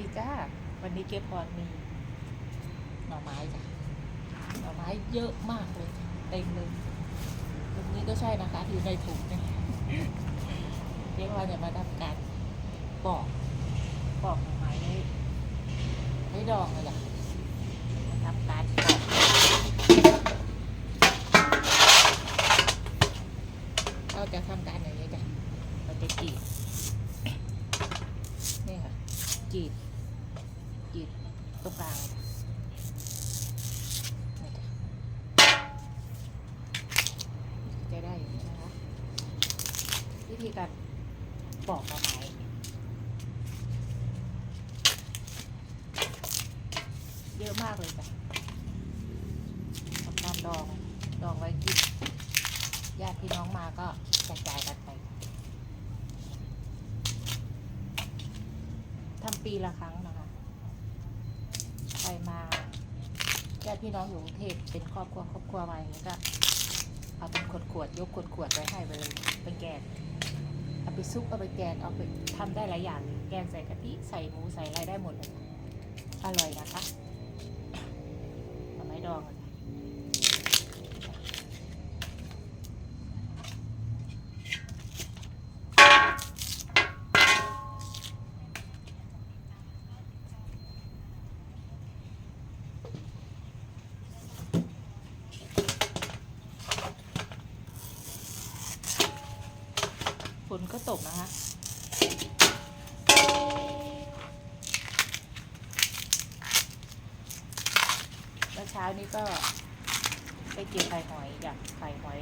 ดีจ้า วันนี้เก็บพรมีหน่อไม้จ้ะ หน่อไม้เยอะมากเลยเต็มเลยตรงนี้ก็ใช่นะคะอยู่ในถุงเนี่ยเรียกว่าจะมาทำการปอกปอกหน่อไม้ให้ให้ดองเลยจ้ะมาทำการปอกเราจะทำการอย่างนี้จ้ะเราจะกรีดนี่ค่ะกรีด กรีดตรงกลางจะจะได้นะคะวิธีการปอกหน่อไม้เยอะมากเลยจ้ะทำการดอง ดองไว้กินญาติพี่น้องมาก็กระจายกันไปทำปีละครั้งนะคะ รมาญาติพี่น้องอยู่กรุงเทพเป็นครอบครัวครอบครัวมาอย่างนี้ก็เอาเป็นขวดขวดยกขวดขวดไปให้ไปเลยไปแกงเอาไปซุปเอาไปแกงเอาไปทำได้หลายอย่างแกงใส่กะทิใส่หมูใส่อะไรได้หมดเลยอร่อยนะคะไม้ดอง ฝนก็ตกนะคะ แล้วเช้านี้ก็ไปเก็บไข่หอยจากไข่หอย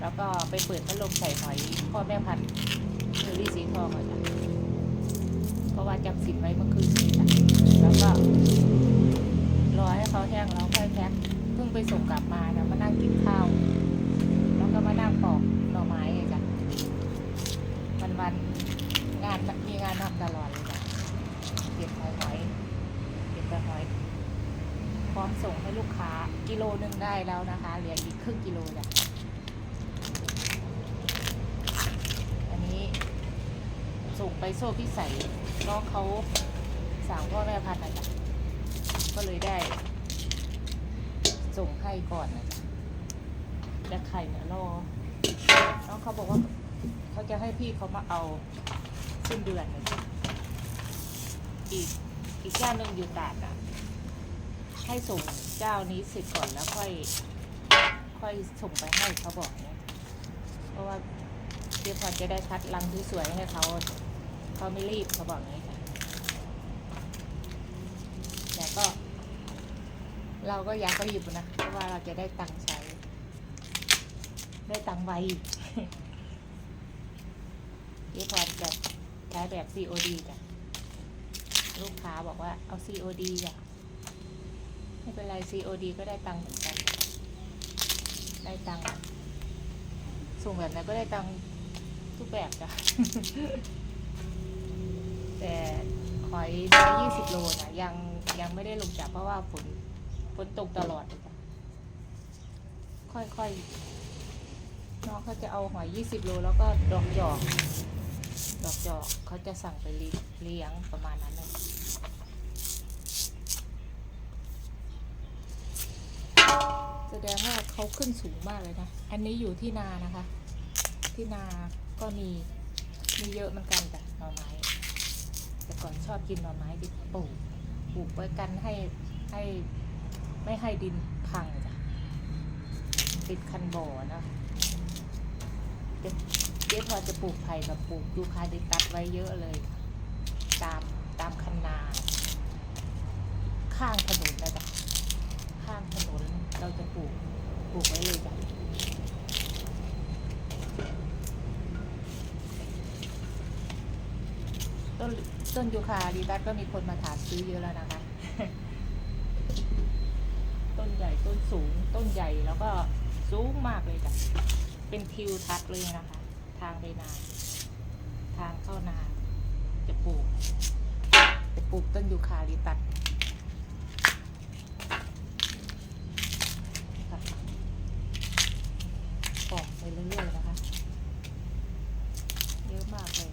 แล้วก็ไปเปิดพัดลมใส่หอยพ่อแม่พันธุ์เชอรี่สีทองอะจ้ะเพราะว่าจำสินไว้เมื่อคืนนี้จ้ะแล้วก็รอให้เขาแห้งแล้วค่อยแพ็คเพิ่งไปส่งกลับมานะมานั่งกินข้าว แล้วก็มานั่งปอกหน่อไม้อะจ้ะ วันวันงานมีงานทำตลอดเลยจ้ะเก็บหอยหอยเก็บหอยพร้อมส่งให้ลูกค้ากิโลหนึ่งได้แล้วนะคะ เหลืออีกครึ่งกิโลจ้ะอันนี้ส่งไปโซ่พิสัยน้องเขาสั่งพ่อแม่พันธุ์นะจ๊ะก็เลยได้ ส่งให้ก่อนนะจ๊ะและไข่เนี่ยรอน้องเขาบอกว่า เขาจะให้พี่เขามาเอาสิ้นเดือนเลยอีกอีกเจ้าหนึ่งอยู่ตาดอะ ให้ส่งเจ้านี้เสร็จก่อนแล้วค่อย ค่อยส่งไปให้เขาบอกเนี่ยเพราะว่าเดี๋ยวพอจะได้คัดรังที่สวยให้เขาเขาไม่รีบเขาบอกงนี้ค่ะแต่ก็ เราก็อยากรีบนะเพราะว่าเราจะได้ตังค์ใช้ ได้ตังค์ไว ยี่พรจะใช้แบบ COD จ้ะลูกค้าบอกว่าเอา COD จ้ะไม่เป็นไร COD ก็ได้ตังค์เหมือนกัน ได้ตังค์ส่งแบบไหนก็ได้ตังค์ทุกแบบจ้ะแต่หอยเนื้อยี่สิบโลนะยังยังไม่ได้ลงจับเพราะว่าฝนฝนตกตลอดเลยจ้ะค่อยๆน้องเขาจะเอาหอยยี่สิบโลแล้วก็ดอกหยอก ดอกจอกเขาจะสั่งไปเลี้ยงประมาณนั้นเลยแสดงว่าเขาขึ้นสูงมากเลยนะ อันนี้อยู่ที่นานะคะ ที่นาก็มีมีเยอะเหมือนกันแต่หน่อไม้ แต่ก่อนชอบกินหน่อไม้ที่ปลูกปลูกไว้กันให้ให้ไม่ให้ดินพังจ้ะติดคันบ่อนะ จ๊พอจะปลูกไผ่กับปลูกยูคาลิปตัสไว้เยอะเลย ตามตามคันนา ข้างถนนนะจ๊ะข้างถนนเราจะปลูกปลูกไว้เลยจ้ะต้นต้นยูคาลิปตัสก็มีคนมาถามซื้อเยอะแล้วนะคะ ต้นใหญ่ต้นสูงต้นใหญ่แล้วก็สูงมากเลยจ้ะเป็นทิวทัศน์เลยนะคะ ทางไปนา ทางเข้านา จะปลูก จะปลูกต้นยูคาลิปตัสค่ะปอกไปเรื่อยๆนะคะ เยอะมากเลย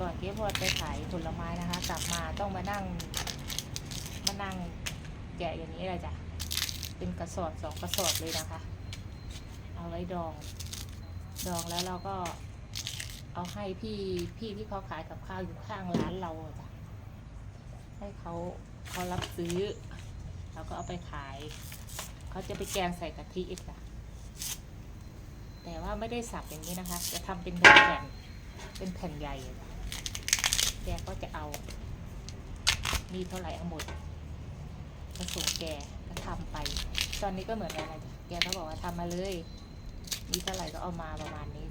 ก่อนเก๊พอไปขายผลไม้นะคะ กลับมาต้องมานั่ง มานั่งแกะอย่างนี้เลยจ้ะ เป็นกระสอบสองกระสอบเลยนะคะ เอาไว้ดอง ดองแล้วเราก็เอาให้พี่พี่ที่เขาขายกับข้าวอยู่ข้างร้านเราจ้ะให้เขาเขารับซื้อเราก็เอาไปขาย เขาจะไปแกงใส่กะทิอีกจ้ะแต่ว่าไม่ได้สับอย่างนี้นะคะ จะทำเป็นแผ่นเป็นแผ่นใหญ่แกก็จะเอา มีเท่าไหร่เอาหมดมาส่งแก ทำไปตอนนี้ก็เหมือนกันนะจ๊ะแกก็บอกว่าทำมาเลย มีเท่าไหร่ก็เอามาประมาณนี้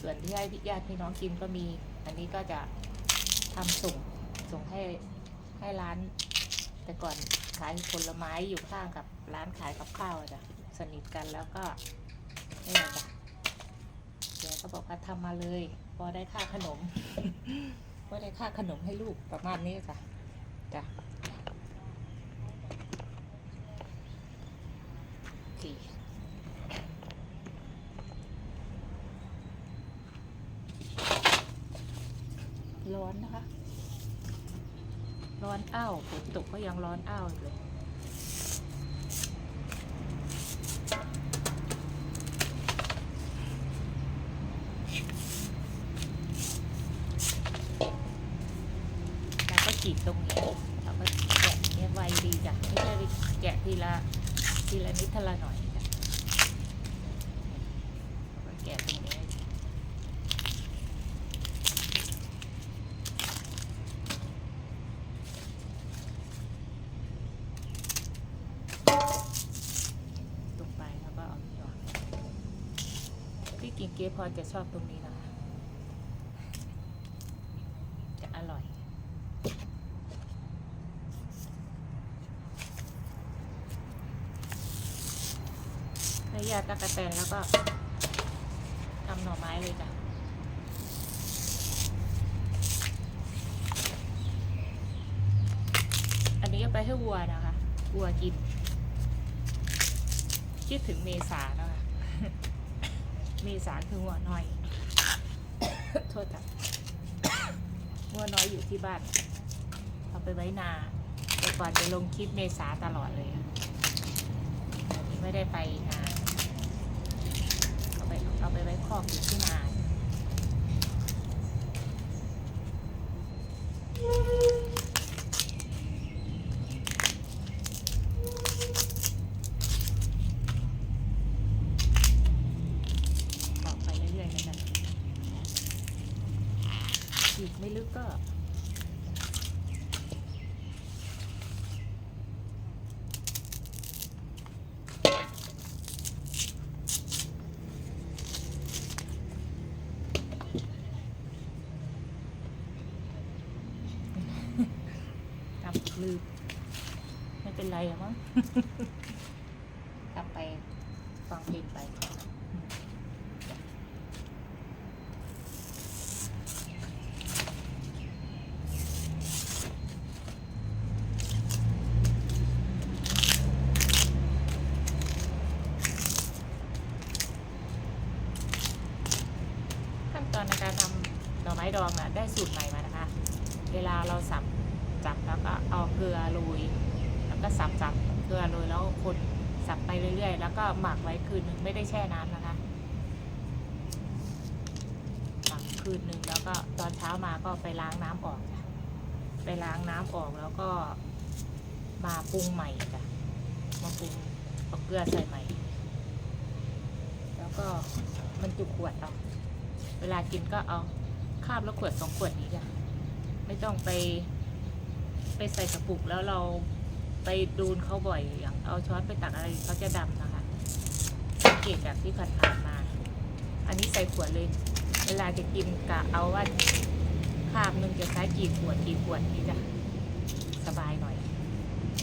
ส่วนที่ให้พี่ญาติพี่น้องกินก็มี อันนี้ก็จะทำส่งส่งให้ให้ร้าน แต่ก่อนขายผลไม้อยู่ข้างกับร้านขายกับข้าวจ้ะสนิทกันแล้วก็นี่จ้ะแกก็บอกว่าทำมาเลย พอได้ค่าขนมพอได้ค่าขนมให้ลูกประมาณนี้จ้ะจ้ะโอเค ร้อนนะคะ ร้อนอ้าวฝนตกก็ยังร้อนอ้าวอยู่เลย แล้วก็จีบตรงนี้แล้วก็แกะเนี่ยไวดีจ้ะไม่ใช่ไปแกะทีละทีละนิดทีละหน่อยจ้ะแล้วก็แกะตรงนี้ตรงไปแล้วก็เอานี่ออกที่ กินเก๊พอจะชอบตรงนี้นะคะ จะอร่อยในยาตะกะแตนแล้วก็ทำหน่อไม้เลยจ้ะอันนี้เอาไปให้วัวนะคะ วัวกิน คิดถึงเมษาแล้วค่ะ เมษาคือวัวน้อย โทษจ้ะวัวน้อยอยู่ที่บ้าน เอาไปไว้นาแต่ก่อนจะลงคลิปเมษาตลอดเลยวันนี้ไม่ได้ไปนาเอาไปเอาไปไว้คอกอยู่ที่นาออกไปเรื่อยๆนั่นแหละอีก ไม่ลึกก็ทำลืมไม่เป็นไรอะมั้ง กลับไปฟังเพลงไป ขั้นตอนในการทำหน่อไม้ดองน่ะได้สูตรใหม่มานะคะ เวลาเราสับจับแล้ว ก็เอาเกลือโรยแล้วก็สับจับเกลือโรยแล้วคนสับไปเรื่อย ๆ แล้วก็หมักไว้คืนหนึ่งไม่ได้แช่น้ำนะคะ หมักคืนหนึ่งแล้วก็ตอนเช้ามาก็ไปล้างน้ำออกจ้ะไปล้างน้ำออกแล้วก็มาปรุงใหม่จ้ะมาปรุงเอาเกลือใส่ใหม่ แล้วก็มันจุขวดเอาเวลากินก็เอาคาบแล้วขวดสองขวดนี้จ้ะไม่ต้องไป ไปใส่กระปุกแล้วเราไปดูนเขาบ่อยอย่างเอาช้อนไปตักอะไรเขาจะดำนะคะสังเกตจากที่ผ่านๆมา อันนี้ใส่ขวดเลย เวลาจะกินกะเอาว่าคาบหนึงจะใช้กี่ขวดกี่ขวดนี้จะสบายหน่อย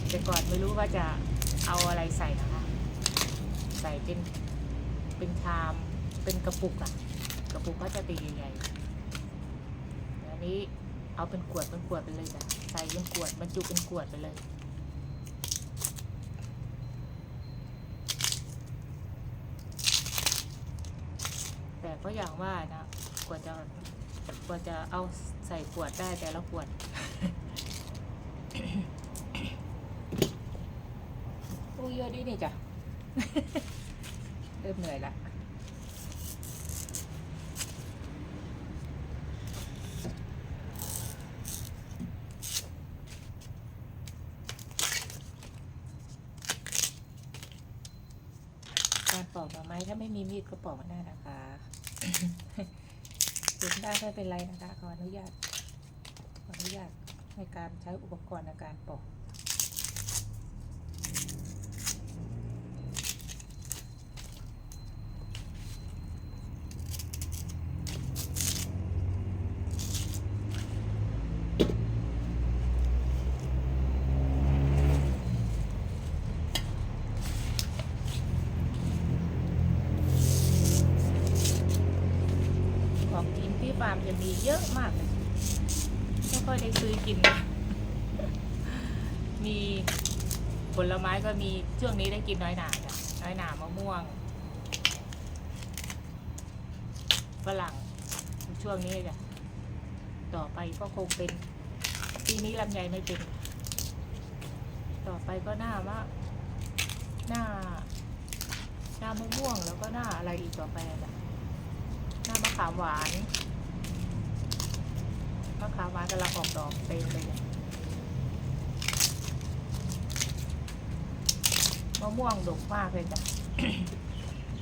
แต่ก่อนไม่รู้ว่าจะเอาอะไรใส่นะคะ ใส่เป็นเป็นชามเป็นกระปุกอะกระปุกก็จะตีใหญ่ๆอันนี้เอาเป็นขวดเป็นขวดไปเลยจ้ะ ใส่เป็นขวดบรรจุเป็นขวดไปเลย แต่ก็อย่างว่านะกว่าจะกว่าจะเอาใส่ขวดได้แต่ละขวดอู้เยอะดีนี่จ้ะ เริ่มเหนื่อยละ การปอกหน่อไม้ ถ้าไม่มีมีดก็ปองหน้านะคะถึงได้ไม่เป็นไรนะคะขออนุญาตขออนุญาตในการใช้อุปกรณ์ในการปอก ของกินที่ฟาร์มจะมีเยอะมากเลยไม่ค่อยได้ซื้อกินนะมีผลไม้ก็มีช่วงนี้ได้กินน้อยหนาจ้ะน้อยหนามะม่วงฝรั่งช่วงนี้จ้ะต่อไปก็คงเป็นปีนี้ลำไยไม่เป็น ต่อไปก็หน้ามะหน้าหน้ามะม่วงแล้วก็หน้าอะไรอีกต่อไปจ้ะ หน้ามะขามหวานมะขามหวานกำลังออกดอกเต็มเลยเนี่ยมะม่วงดกมากเลยจ้ะ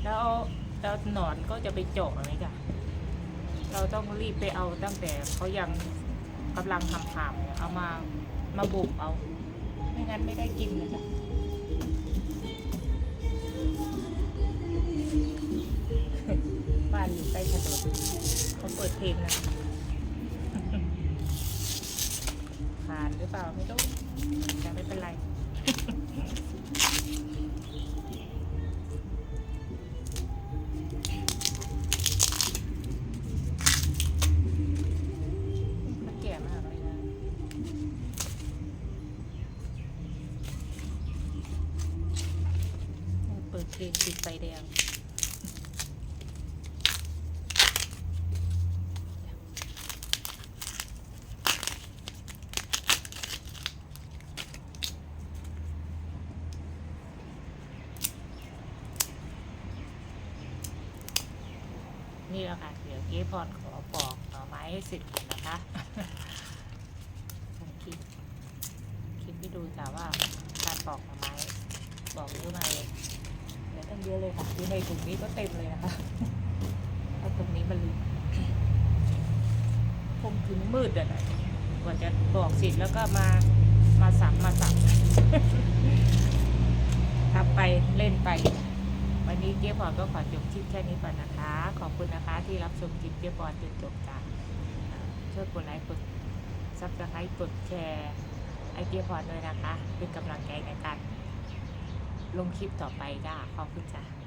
แล้วแล้วหนอนก็จะไปเจาะอะไรจ้ะเราต้องรีบไปเอาตั้งแต่เขายังกำลังทำผามเนี่ยเอามามาบุกเอา ไม่งั้นไม่ได้กินเลยจ้ะ บ้านอยู่ใกล้ถนนเขาเปิดเพลงนะผ่านหรือเปล่าไม่รู้แต่ไม่เป็นไรี่แหละค่ะ เดี๋ยวเก๊พรขอปอกหน่อไม้ให้เสร็จก่อนนะคะผมคิดคิดไปดูจ้ะว่าการปอกหน่อไม้ปอกเยอะมากเลยเดี๋ยวตั้งเยอะเลยค่ะที่ในถุงนี้ก็เต็มเลยนะคะเพราตรงนี้มันคงถึงมืดอะนะกว่าจะปอกเสร็จแล้วก็มามาสับมาสับทำไปเล่นไป วันนี้เจ๊พอก็ขอจบคลิปแค่นี้ก่อนนะคะ ขอบคุณนะคะที่รับชมคลิปเจ๊พอจนจบจ้ะอ่าช่วยกดไลค์กดซับสไครต์กดแชร์ไอเจ๊พอด้วยนะคะ เป็นกำลังใจในการลงคลิปต่อไปจ้าขอบคุณจ้ะ